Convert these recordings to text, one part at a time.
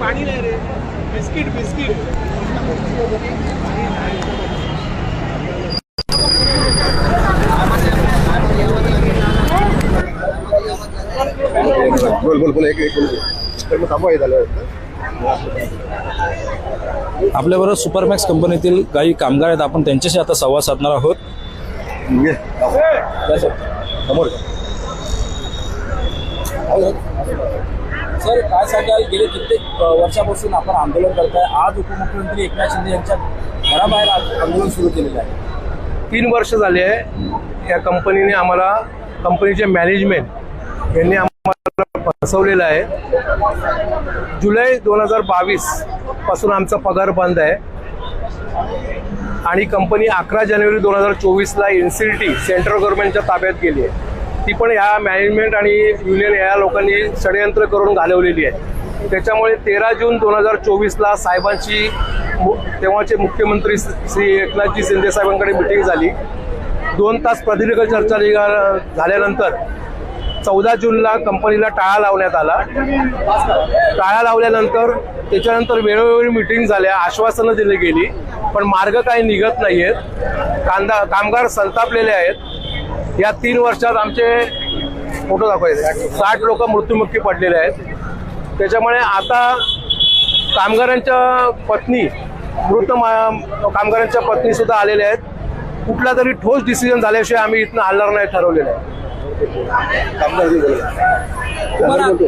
पाणी नाही रे. Biscuit biscuit. बोल बोल बोल एक एक बोल हे झालं. आपल्याबरोबर सुपरमॅक्स कंपनीतील काही कामगार आहेत. आपण त्यांच्याशी आता संवाद साधणार आहोत. ये. समोर. सर काय सांगाल? गेले कित्येक वर्षापासून आपण आंदोलन करताय. आज उपमुख्यमंत्री एकनाथ शिंदे यांच्या घराबाहेर आंदोलन सुरू केलेलं आहे. तीन वर्ष झाले आहे. या कंपनीने आम्हाला कंपनीचे मॅनेजमेंट यांनी आम्हाला फसवलेलं आहे. जुलै दोन हजार बावीसपासून आमचा पगार बंद आहे. आणि कंपनी अकरा जानेवारी दोन हजार चोवीसला एन सी टी सेंट्रल गव्हर्नमेंटच्या ताब्यात गेली आहे. ती पण ह्या मॅनेजमेंट आणि युनियन या लोकांनी षडयंत्र करून घालवलेली आहे. त्याच्यामुळे तेरा जून दोन हजार चोवीसला साहेबांची मु- तेव्हाचे मुख्यमंत्री श्री एकनाथजी शिंदे साहेबांकडे मिटिंग झाली. दोन तास प्रदीर्घ चर्चा निघा- झाल्यानंतर चौदा जूनला कंपनीला टाळा लावण्यात आला. टाळा लावल्यानंतर त्याच्यानंतर वेळोवेळी मिटिंग झाल्या आश्वासनं दिली गेली पण मार्ग काही निघत नाही आहेत कांदा कामगार संतापलेले आहेत. या तीन वर्षात आमचे फोटो दाखवायचे. साठ लोक मृत्युमुखी पडलेले आहेत. त्याच्यामुळे आता कामगारांच्या पत्नी मृत मा- कामगारांच्या पत्नी सुद्धा आलेल्या आहेत. कुठला तरी ठोस डिसिजन झाल्याशिवाय आम्ही इथनं हलणार नाही ठरवलेलं आहे.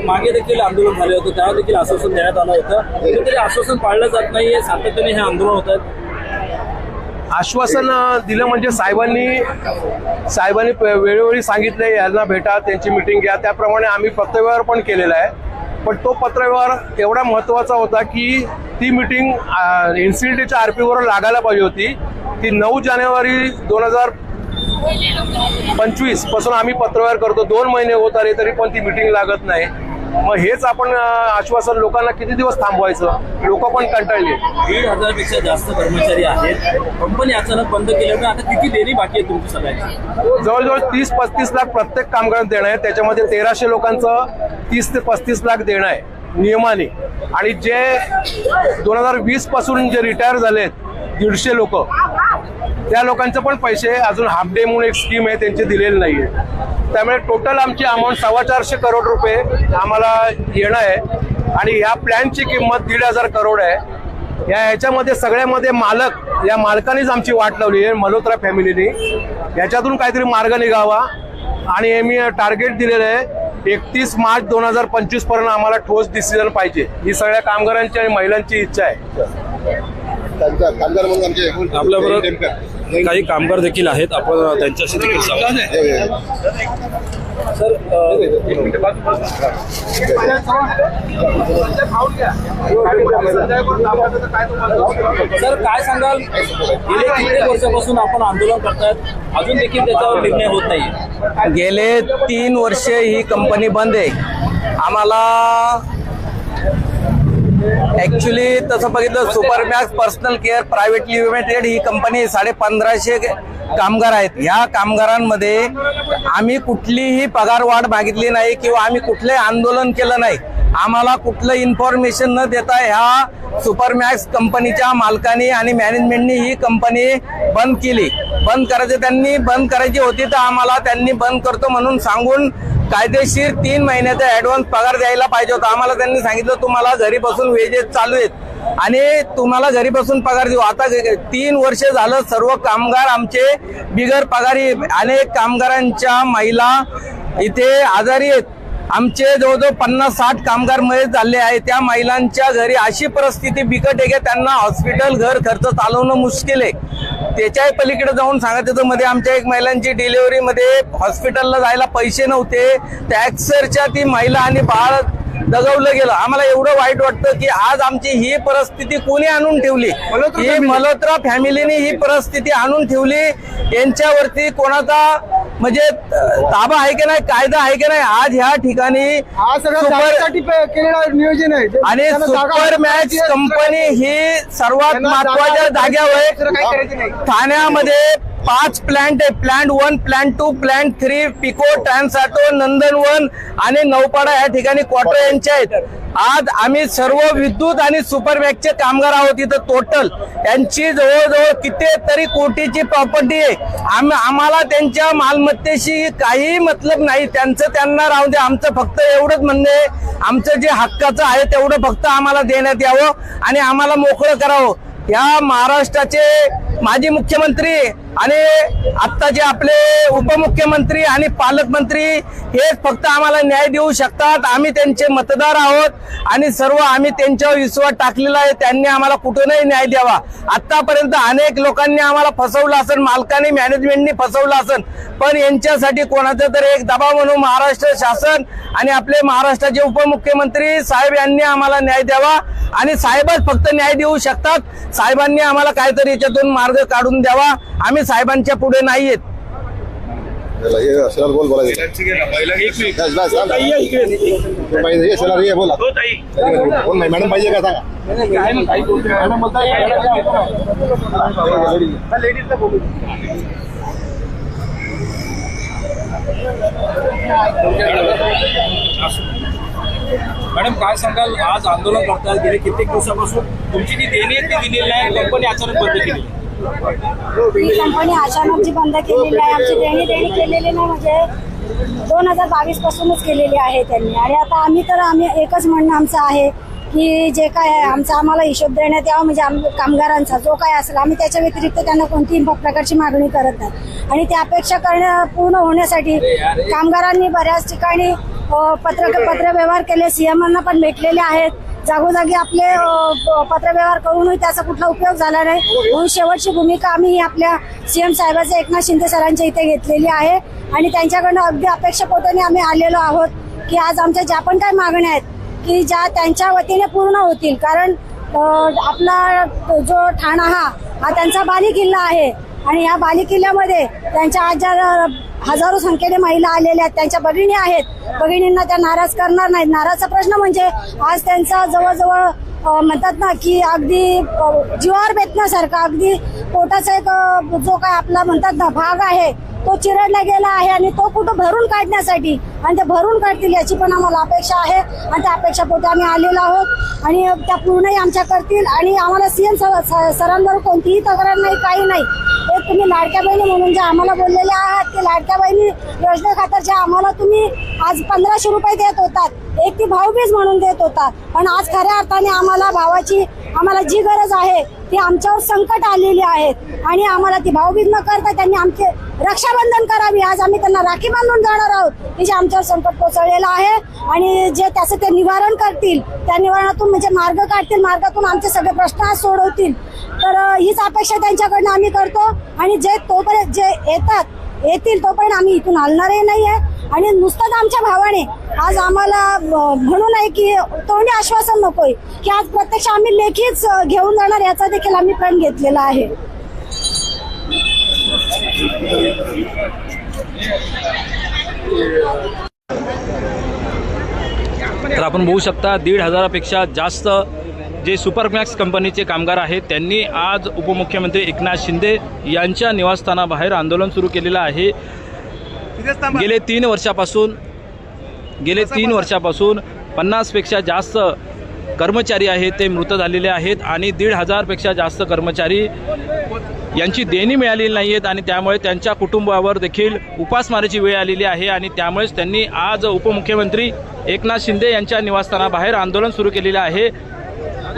मागे देखील आंदोलन झाले होते. त्यावर देखील आश्वासन देण्यात आलं होतं. कुठेतरी आश्वासन पाळलं जात नाहीये. सातत्याने हे आंदोलन होत आहेत आश्वासन दिलं म्हणजे साहेबांनी साहेबांनी प- वेळोवेळी सांगितले यांना भेटा त्यांची मिटिंग घ्या. त्याप्रमाणे आम्ही पत्रव्यवहार पण केलेला आहे. पण तो पत्रव्यवहार एवढा महत्त्वाचा होता की ती मिटिंग एन सी टीच्या आर पीवर लागायला पाहिजे होती. ती नऊ जानेवारी दोन हजार पंचवीसपासून आम्ही पत्रव्यवहार करतो. दोन महिने होत आले तरी पण ती मिटिंग लागत नाही. मग हेच आपण आश्वासन लोकांना किती दिवस थांबवायचं? लोक पण कंटाळले. दीड हजारपेक्षा जास्त कर्मचारी आहेत. कंपनी अचानक बंद केल्यामुळे आता किती देणी बाकी आहे तुमची सगळ्यांची? जवळजवळ तीस पस्तीस लाख प्रत्येक कामगारांना देणं आहे. त्याच्यामध्ये तेराशे लोकांचं तीस ते पस्तीस लाख देणं आहे नियमाने. आणि जे दोन हजार वीसपासून जे रिटायर झालेत दीडशे लोक त्या लोकांचे पण पैसे अजून हाफ डे म्हणून एक स्कीम आहे त्यांचे दिलेले नाही आहे त्यामुळे टोटल आमची अमाऊंट सव्वा चारशे करोड रुपये आम्हाला येणं आहे. आणि या प्लॅनची किंमत दीड हजार करोड आहे. या ह्याच्यामध्ये सगळ्यामध्ये मालक या मालकानेच आमची वाट लावली आहे मल्होत्रा फॅमिलीने याच्यातून काहीतरी मार्ग निघावा. आणि हे मी टार्गेट दिलेलं आहे एकतीस मार्च दोन हजार पंचवीसपर्यंत आम्हाला ठोस डिसिजन पाहिजे. ही सगळ्या कामगारांची आणि महिलांची इच्छा आहे. आपल्याबरोबर. काही कामगार देखील आहेत. आपण त्यांच्याशी देखील. सर सर काय सांगाल? गेले कित्येक वर्षापासून आपण आंदोलन करतायत. अजून देखील त्याच्यावर निर्णय होत नाहीये. गेले तीन वर्षे ही कंपनी बंद आहे. आम्हाला ऍक्च्युली तसं बघितलं Supermax personal care private limited ही कंपनी साडे पंधराशे कामगार आहेत. ह्या कामगारांमध्ये आम्ही कुठलीही पगारवाढ मागितली नाही किंवा आम्ही कुठलंही आंदोलन केलं नाही. आम्हाला कुठलं इन्फॉर्मेशन न देता ह्या सुपरमॅक्स कंपनीच्या मालकाने आणि मॅनेजमेंटनी ही कंपनी बंद केली. बंद करायची त्यांनी बंद करायची होती तर आम्हाला त्यांनी बंद करतो म्हणून सांगून कायदेशीर तीन महिन्याचा ऍडव्हान्स पगार द्यायला पाहिजे होता. आम्हाला त्यांनी सांगितलं तुम्हाला घरी बसून वेजेस चालू आहेत. आणि तुम्हाला घरी बसून पगार देऊ. आता तीन वर्ष झालं सर्व कामगार आमचे बिगर पगारी अनेक कामगारांच्या महिला इथे आजारी आहेत. आमचे जवळजवळ पन्नास साठ कामगार मयत झाले आहे त्या महिलांच्या घरी अशी परिस्थिती बिकट आहे की त्यांना हॉस्पिटल घर खर्च चालवणं मुश्किल आहे. त्याच्याही पलीकडे जाऊन सांगायचं तर मध्ये आमच्या एक महिलांची डिलिव्हरी मध्ये हॉस्पिटलला जायला पैसे नव्हते. त्या अक्षरच्या ती महिला आणि बाळ दगवलं गेलं. आम्हाला एवढं वाईट वाटतं की आज आमची ही परिस्थिती कोणी आणून ठेवली? ही मल्होत्रा फॅमिलीने ही परिस्थिती आणून ठेवली. यांच्यावरती कोणाचा म्हणजे ताबा आहे की नाही कायदा आहे की नाही आज ह्या ठिकाणी नियोजन आहे. आणि सुपर मॅच कंपनी ही सर्वात महत्त्वाच्या जाग्यावर ठाण्यामध्ये पाच प्लांट आहे. Plant one plant two plant three pico ट्रान्सआटो नंदनवन आणि नौपाडा या ठिकाणी क्वार्टर यांचे आहेत. आज आम्ही सर्व विद्युत आणि सुपरबॅगचे कामगार आहोत इथं टोटल यांची जवळजवळ किती तरी कोटीची प्रॉपर्टी आहे. आम आम्हाला त्यांच्या मालमत्तेशी काही मतलब नाही. त्यांचं त्यांना राहू दे. आमचं फक्त एवढंच म्हणणं आहे. आमचं जे हक्काचं आहे तेवढं फक्त आम्हाला देण्यात यावं आणि आम्हाला मोकळं करावं. या महाराष्ट्राचे माजी मुख्यमंत्री आणि आत्ता जे आपले उपमुख्यमंत्री आणि पालकमंत्री हेच फक्त आम्हाला न्याय देऊ शकतात. आम्ही त्यांचे मतदार आहोत आणि सर्व आम्ही त्यांच्यावर विश्वास टाकलेला आहे. त्यांनी आम्हाला कुठूनही न्याय द्यावा. आतापर्यंत अनेक लोकांनी आम्हाला फसवलं असेल मालकाने मॅनेजमेंटनी फसवलं असेल पण यांच्यासाठी कोणाचा तरी एक दबाव म्हणून महाराष्ट्र शासन आणि आपले महाराष्ट्राचे उपमुख्यमंत्री साहेब यांनी आम्हाला न्याय द्यावा. आणि साहेबच फक्त न्याय देऊ शकतात. साहेबांनी आम्हाला काहीतरी याच्यातून मार्ग काढून द्यावा. आम्ही साहेबांच्या पुढे नाही आहेत चला, ये शरद बोल. बोला कोण नाही मॅडम पाहिजे का सांगा मॅडम काय सांगाल? आज आंदोलन करतायत गेले कित्येक दिवसापासून. तुमची जी देणी आहे ती दिलेली आहे कंपनी अचानक बंद केली ही कंपनी अचानक जी बंद केलेली आहे. आमची देणी देणी केलेली नाही म्हणजे दोन हजार बावीस पासूनच केलेली आहे त्यांनी. आणि आता आम्ही तर आम्ही एकच म्हणणं आमचं आहे की जे काय आहे आमचा आम्हाला हिशोब देण्यात यावा म्हणजे आम कामगारांचा जो काय असेल आम्ही त्याच्या व्यतिरिक्त त्यांना कोणतीही प्रकारची मागणी करत नाही. आणि त्या अपेक्षा करणं पूर्ण होण्यासाठी कामगारांनी बऱ्याच ठिकाणी अ, पत्र पत्रव्यवहार केले सीएमांना पण भेटलेले आहेत. जागोजागी आपले पत्रव्यवहार करूनही त्याचा कुठला उपयोग झाला नाही. म्हणून शेवटची भूमिका आम्ही ही आपल्या सीएम साहेबांच्या एकनाथ शिंदे सरांच्या इथे घेतलेली आहे. आणि त्यांच्याकडनं अगदी अपेक्षापोटाने आम्ही आलेलो आहोत की आज आमच्या ज्या पण काही मागण्या आहेत की ज्या त्यांच्या वतीने पूर्ण होतील. कारण आपला जो ठाणा हा हा त्यांचा बाली किल्ला आहे. आणि या बालिकिल्ल्यामध्ये त्यांच्या आज हजारो संख्येने महिला आलेल्या आहेत. त्यांच्या भगिनी आहेत. भगिनींना त्या नाराज करणार नाहीत. नाराजचा प्रश्न म्हणजे आज त्यांचा जवळजवळ म्हणतात ना की अगदी जीवावर बेतण्यासारखा अगदी पोटाचा एक जो काय आपला म्हणतात ना भाग आहे तो चिरडला गेला आहे आणि तो कुठं भरून काढण्यासाठी आणि ते भरून काढतील याची पण आम्हाला अपेक्षा आहे. आणि त्या अपेक्षा पोटे आम्ही आलेलो आहोत. आणि त्या पूर्णही आमच्या करतील. आणि आम्हाला सीएम सरांवर कोणतीही तक्रार नाही काही नाही. तुम्ही लाडक्या बहिणी म्हणून जे आम्हाला बोललेले आहात की लाडक्या बहिणी योजनेखातर आम्हाला तुम्ही आज पंधराशे रुपये देत होतात एक ती भाऊबीज म्हणून देत होता पण आज खऱ्या अर्थाने आम्हाला भावाची आम्हाला जी गरज आहे ती आमच्यावर संकट आलेली आहेत आणि आम्हाला ती भाऊबीज न करता त्यांनी आमचे रक्षाबंधन करावी आज आम्ही त्यांना राखी बांधून जाणार आहोत. की जे आमच्यावर संकट कोसळलेलं आहे आणि जे त्याचं ते निवारण करतील त्या निवारणातून म्हणजे मार्ग काढतील मार्गातून आमचे सगळे प्रश्न आज सोडवतील. तर हीच अपेक्षा त्यांच्याकडनं आम्ही करतो आणि जे तोपर्यंत जे येतात येतील तोपर्यंत आम्ही इथून हलणारही नाही आहे आणि नुसतंच आमच्या भावाने आज आम्हाला म्हणून आहे की तोंडी आश्वासन नकोय की आज प्रत्यक्ष आम्ही लेखीच घेऊन जाणार याचा देखील आम्ही प्रण घेतलेला आहे. तर आपण बघू शकता दीड हजारापेक्षा जास्त जे सुपरमॅक्स कंपनीचे कामगार आहेत त्यांनी आज उपमुख्यमंत्री एकनाथ शिंदे यांच्या निवासस्थानाबाहेर आंदोलन सुरू केलेलं आहे. गेले तीन वर्षापासून गेले तीन वर्षापासून पन्नासपेक्षा जास्त कर्मचारी आहेत ते मृत झालेले आहेत आणि दीड हजारपेक्षा जास्त कर्मचारी यांची देणी मिळालेली नाही आहेत आणि त्यामुळे त्यांच्या कुटुंबावर देखील उपासमारीची वेळ आलेली आहे आणि त्यामुळेच त्यांनी आज उपमुख्यमंत्री एकनाथ शिंदे यांच्या निवासस्थानाबाहेर आंदोलन सुरू केलेलं आहे.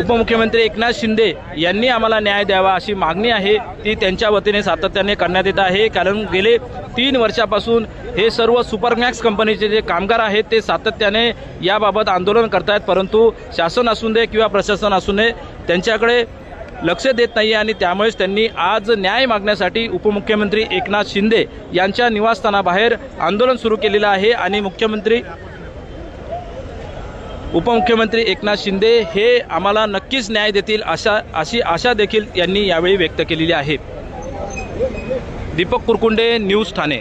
उपमुख्यमंत्री एकनाथ शिंदे यांनी आम्हाला न्याय द्यावा अशी मागणी आहे. ती त्यांच्या वतीने सातत्याने करण्यात येत आहे. कारण गेले तीन वर्षापासून हे सर्व सुपरमॅक्स कंपनीचे जे कामगार आहेत ते सातत्याने याबाबत आंदोलन करतायत. परंतु शासन असू दे किंवा प्रशासन असू दे त्यांच्याकडे लक्ष देत नाही आणि त्यामुळेच त्यांनी आज न्याय मागण्यासाठी उपमुख्यमंत्री एकनाथ शिंदे यांच्या निवासस्थानाबाहेर आंदोलन सुरू केलेलं आहे आणि मुख्यमंत्री उपमुख्यमंत्री एकनाथ शिंदे हे आम्हाला नक्कीच न्याय देतील अशा अशी आशा देखील यांनी यावेळी व्यक्त केलेली आहे. दीपक कुरकुंडे न्यूज ठाणे.